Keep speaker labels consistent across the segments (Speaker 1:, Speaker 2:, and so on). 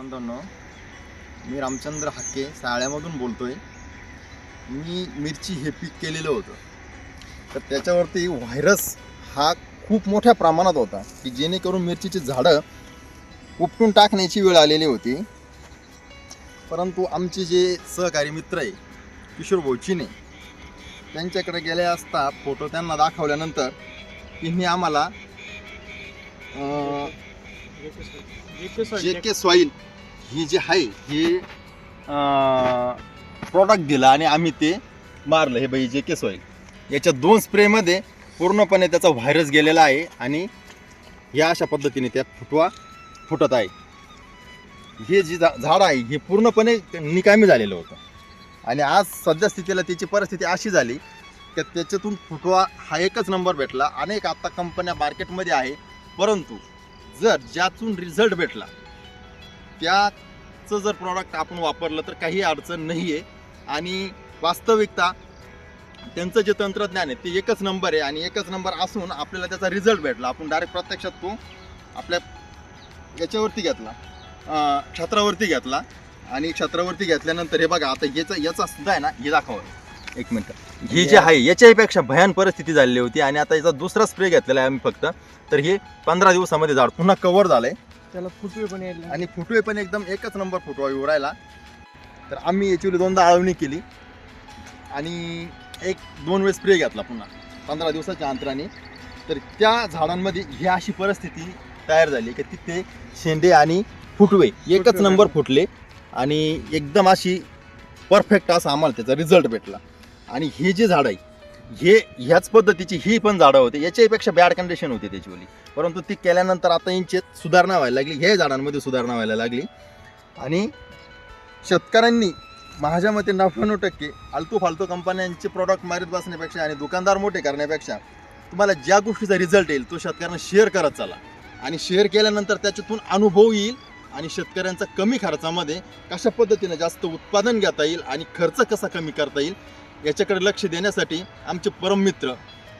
Speaker 1: बांधवांनो मी रामचंद्र हाके साळ्यामधून आहे मी मिरची हे पीक केलेलं होतं. तर त्याच्यावरती व्हायरस हा खूप मोठ्या प्रमाणात होता की जेणेकरून मिरचीची झाडं उपटून टाकण्याची वेळ आलेली होती. परंतु आमचे जे सहकारी मित्र आहे किशोर भोचीने त्यांच्याकडे गेले असता फोटो त्यांना दाखवल्यानंतर त्यांनी आम्हाला जे के सॉईल ही जी आहे हे प्रॉडक्ट दिलं आणि आम्ही ते मारलं. हे बाई जे के सॉईल याच्या दोन स्प्रेमध्ये पूर्णपणे त्याचा व्हायरस गेलेला आहे आणि या अशा पद्धतीने त्यात फुटवा फुटत आहे. हे जी झा- झाड आहे हे पूर्णपणे निकामी झालेलं होतं. आणि आज सध्या स्थितीला त्याची परिस्थिती अशी झाली की त्याच्यातून फुटवा हा एकच नंबर भेटला. अनेक आत्ता कंपन्या मार्केटमध्ये आहे परंतु जर ज्यातून रिझल्ट भेटला त्याचं जर प्रॉडक्ट आपण वापरलं तर काही अडचण नाही आहे आणि वास्तविकता त्यांचं जे तंत्रज्ञान आहे ते एकच नंबर आहे. आणि एकच नंबर असून आपल्याला त्याचा रिझल्ट भेटला. आपण डायरेक्ट प्रत्यक्षात तो आपल्या याच्यावरती घेतला. छत्रावरती घेतला. आणि छत्रावरती घेतल्यानंतर हे बघा आता याचा याचा सुद्धा आहे ना हे दाखवा एक मिनटं. ही जी आहे याच्याहीपेक्षा भयान परिस्थिती झालेली होती आणि आता याचा दुसरा स्प्रे घेतलेला आहे आम्ही फक्त. तर हे पंधरा दिवसामध्ये झाड पुन्हा कव्हर झालंय.
Speaker 2: त्याला फुटवे पण यायला
Speaker 1: आणि फुटवे पण एकदम एकच नंबर फुटवा उरायला तर आम्ही याची दोनदा आळवणी केली. आणि एक दोन वेळेस स्प्रे घेतला पुन्हा पंधरा दिवसाच्या अंतराने. तर त्या झाडांमध्ये ही अशी परिस्थिती तयार झाली की तिथे शेंडे आणि फुटवे एकच नंबर. फुटले. आणि एकदम अशी परफेक्ट असा आम्हाला त्याचा रिझल्ट भेटला. आणि हे जे झाड आहे हे ह्याच पद्धतीची ही पण झाडं होती. याच्यापेक्षा बॅड कंडिशन होती त्याचीवाली. परंतु ती केल्यानंतर आता यांच्यात सुधारणा व्हायला लागली. हे झाडांमध्ये सुधारणा व्हायला लागली. आणि शेतकऱ्यांनी माझ्या मते नव्याण्णव टक्के आलतू फालतू कंपन्यांचे प्रॉडक्ट मारीत बसण्यापेक्षा आणि दुकानदार मोठे करण्यापेक्षा तुम्हाला ज्या गोष्टीचा रिझल्ट येईल तो शेतकऱ्यांना शेअर करत चाला. आणि शेअर केल्यानंतर त्याच्यातून अनुभव येईल आणि शेतकऱ्यांचा कमी खर्चामध्ये कशा पद्धतीनं जास्त उत्पादन घेता येईल आणि खर्च कसा कमी करता येईल याच्याकडे लक्ष देण्यासाठी आमचे परममित्र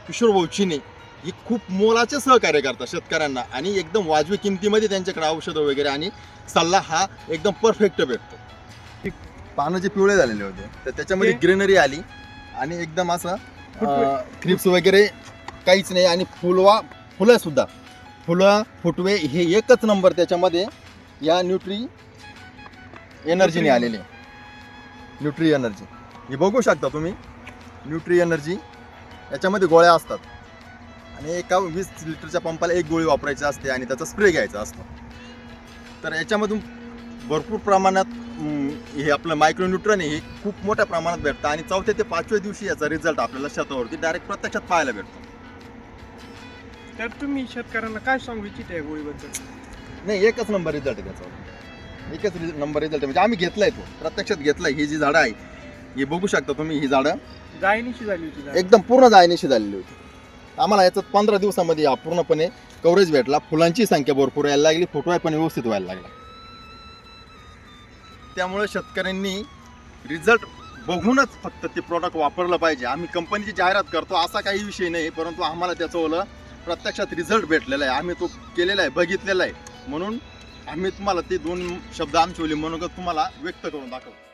Speaker 1: किशोर चिने ही खूप मोलाचे सहकार्य करतात शेतकऱ्यांना आणि एकदम वाजवी किमतीमध्ये त्यांच्याकडे औषधं वगैरे आणि सल्ला हा एकदम परफेक्ट भेटतो. पानं जे पिवळे झालेले होते तर त्याच्यामध्ये ग्रीनरी आली आणि एकदम असं. क्रिप्स वगैरे काहीच नाही आणि फुलवा फुलं सुद्धा. फुलं फुटवे हे एकच नंबर त्याच्यामध्ये या न्यूट्री एनर्जीने आलेले. न्यूट्री एनर्जी हे बघू शकता तुम्ही. न्यूट्री एनर्जी याच्यामध्ये गोळ्या असतात. आणि एका वीस लिटरच्या पंपाला एक गोळी वापरायची असते आणि त्याचा स्प्रे घ्यायचा असतो. तर याच्यामधून भरपूर प्रमाणात हे आपलं मायक्रोन्यूट्रन हे खूप मोठ्या प्रमाणात भेटतं. आणि चौथ्या ते पाचव्या दिवशी याचा रिझल्ट आपल्याला शेतावरती डायरेक्ट प्रत्यक्षात पाहायला भेटतो.
Speaker 2: तर तुम्ही शेतकऱ्यांना काय सांगू इच्छित आहे गोळीबद्दल?
Speaker 1: नाही एकच नंबर रिझल्ट आहे त्याचा. एकच नंबर रिझल्ट म्हणजे आम्ही घेतलाय तो. प्रत्यक्षात घेतलाय. ही जी झाडं आहे हे बघू शकता तुम्ही ही झाडं.
Speaker 2: जायनीशी झाली होती झाडं.
Speaker 1: एकदम पूर्ण जायनीशी झालेली होती. आम्हाला याच्यात पंधरा दिवसामध्ये हा पूर्णपणे कव्हरेज भेटला. फुलांची संख्या भरपूर यायला लागली. फुटवाय पण व्यवस्थित व्हायला लागला. त्यामुळे शेतकऱ्यांनी रिझल्ट बघूनच फक्त ते प्रॉडक्ट वापरलं पाहिजे. आम्ही कंपनीची जाहिरात करतो. असा काही विषय नाही परंतु आम्हाला त्याचं ओलं प्रत्यक्षात रिझल्ट भेटलेला आहे. आम्ही तो केलेला आहे बघितलेला आहे. म्हणून आम्ही तुम्हाला ते दोन शब्द आमचे ओले म्हणून तुम्हाला व्यक्त करून दाखवतो.